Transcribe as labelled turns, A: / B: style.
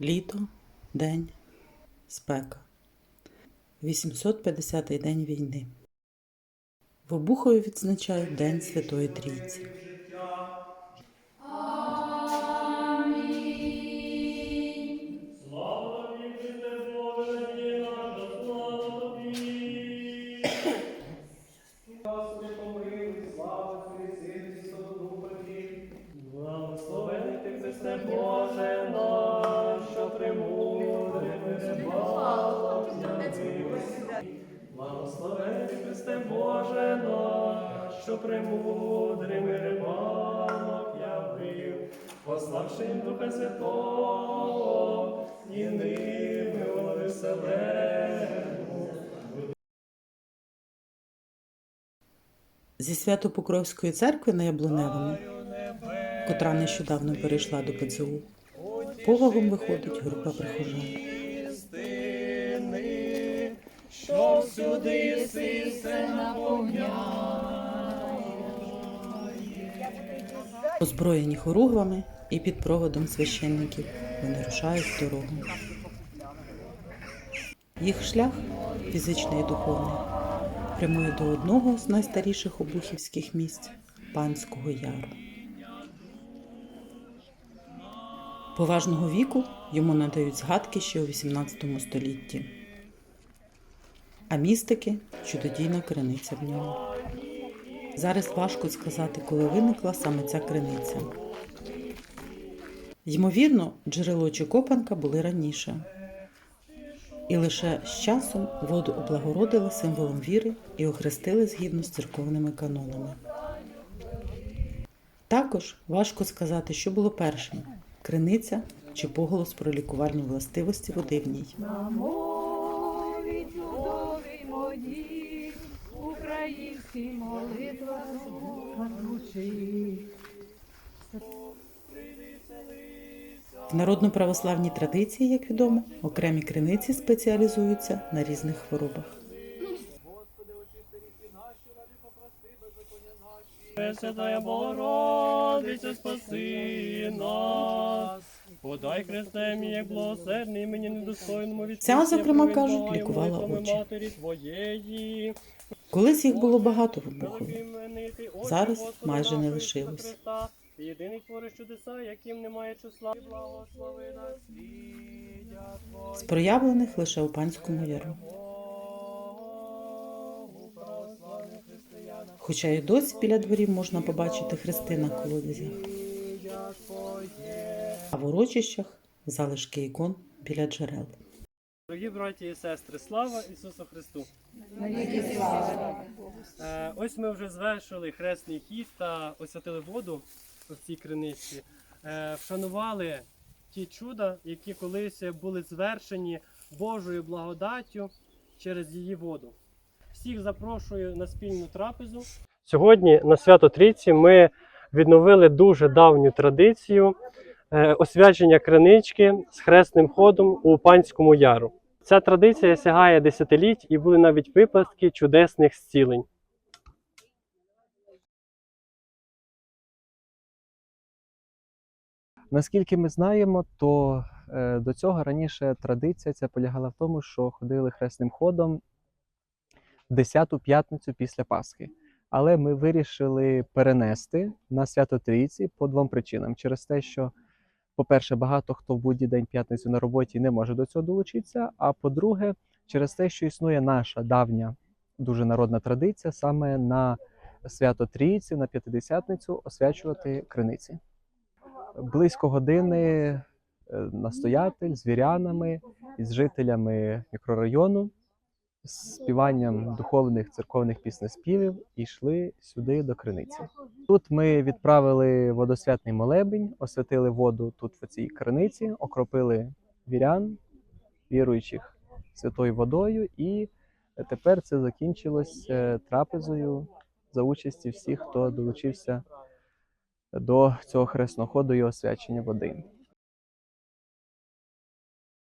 A: Літо, день, спека. 850-й день війни. В Обухові відзначають День Святої Трійці.
B: Благословений Христе Боже наш, що премудрими рибалом явив, пославши Духа Святого, і ними веселему.
A: Зі Свято-Покровської церкви на Яблуневому, котра нещодавно перейшла до ПЦУ, повагом виходить група прихожан.
B: Що всюди єси все наповняє.
A: Озброєні хоругвами і під проводом священників вони рушають дорогу. Їх шлях фізичний і духовний прямує до одного з найстаріших обухівських місць Панського Яру. Поважного віку йому надають згадки ще у XVIII столітті. А містики чудодійна криниця в ньому. Зараз важко сказати, коли виникла саме ця криниця. Ймовірно, джерело чи копанка були раніше. І лише з часом воду облагородили символом віри і охрестили згідно з церковними канонами. Також важко сказати, що було першим криниця чи поголос про лікувальні властивості води в ній.
C: Моїй, українські молитва звучить.
A: В народно-православній традиції, як відомо, окремі криниці спеціалізуються на різних хворобах.
B: Пресвятая Богородиця, спаси нас. Подай Христе мій, як благосердний, мені недостойному від
A: Ця, зокрема, кажуть, лікувала очі.
B: твоєї.
A: Колись їх було багато в Обухові. Зараз майже не лишилось.
B: Єдиний твориш чудеса, яким немає числа. Благослови нас,
A: З проявлених лише у панському яру. Хоча і досі біля дворів можна побачити хрести на колодязях. А в урочищах залишки ікон біля джерел.
B: Дорогі браті і сестри, слава Ісусу Христу! Е, Ось ми вже звершили хресний хід та освятили воду в цій криниці. Е, Вшанували ті чуда, які колись були звершені Божою благодаттю через її воду. Всіх запрошую на спільну трапезу. Сьогодні на свято Трійці ми відновили дуже давню традицію освячення кринички з хресним ходом у панському яру. Ця традиція сягає десятиліть і були навіть випадки чудесних зцілень.
D: Наскільки ми знаємо, то е, до цього раніше традиція ця полягала в тому, що ходили хресним ходом в 10-ту п'ятницю після Пасхи. Але ми вирішили перенести на свято Трійці по двом причинам: через те, що, по-перше, багато хто в будь-який день п'ятницю на роботі не може до цього долучитися. А по-друге, через те, що існує наша давня, дуже народна традиція саме на свято Трійці, на п'ятидесятницю освячувати криниці близько години е, настоятель з вірянами і з жителями мікрорайону співанням духовних церковних піснеспівів і йшли сюди до криниці. Тут ми відправили водосвятний молебень, освятили воду тут в цій криниці, окропили вірян, віруючих святою водою, і тепер це закінчилось е, трапезою за участі всіх, хто долучився до цього хресного ходу і освячення води.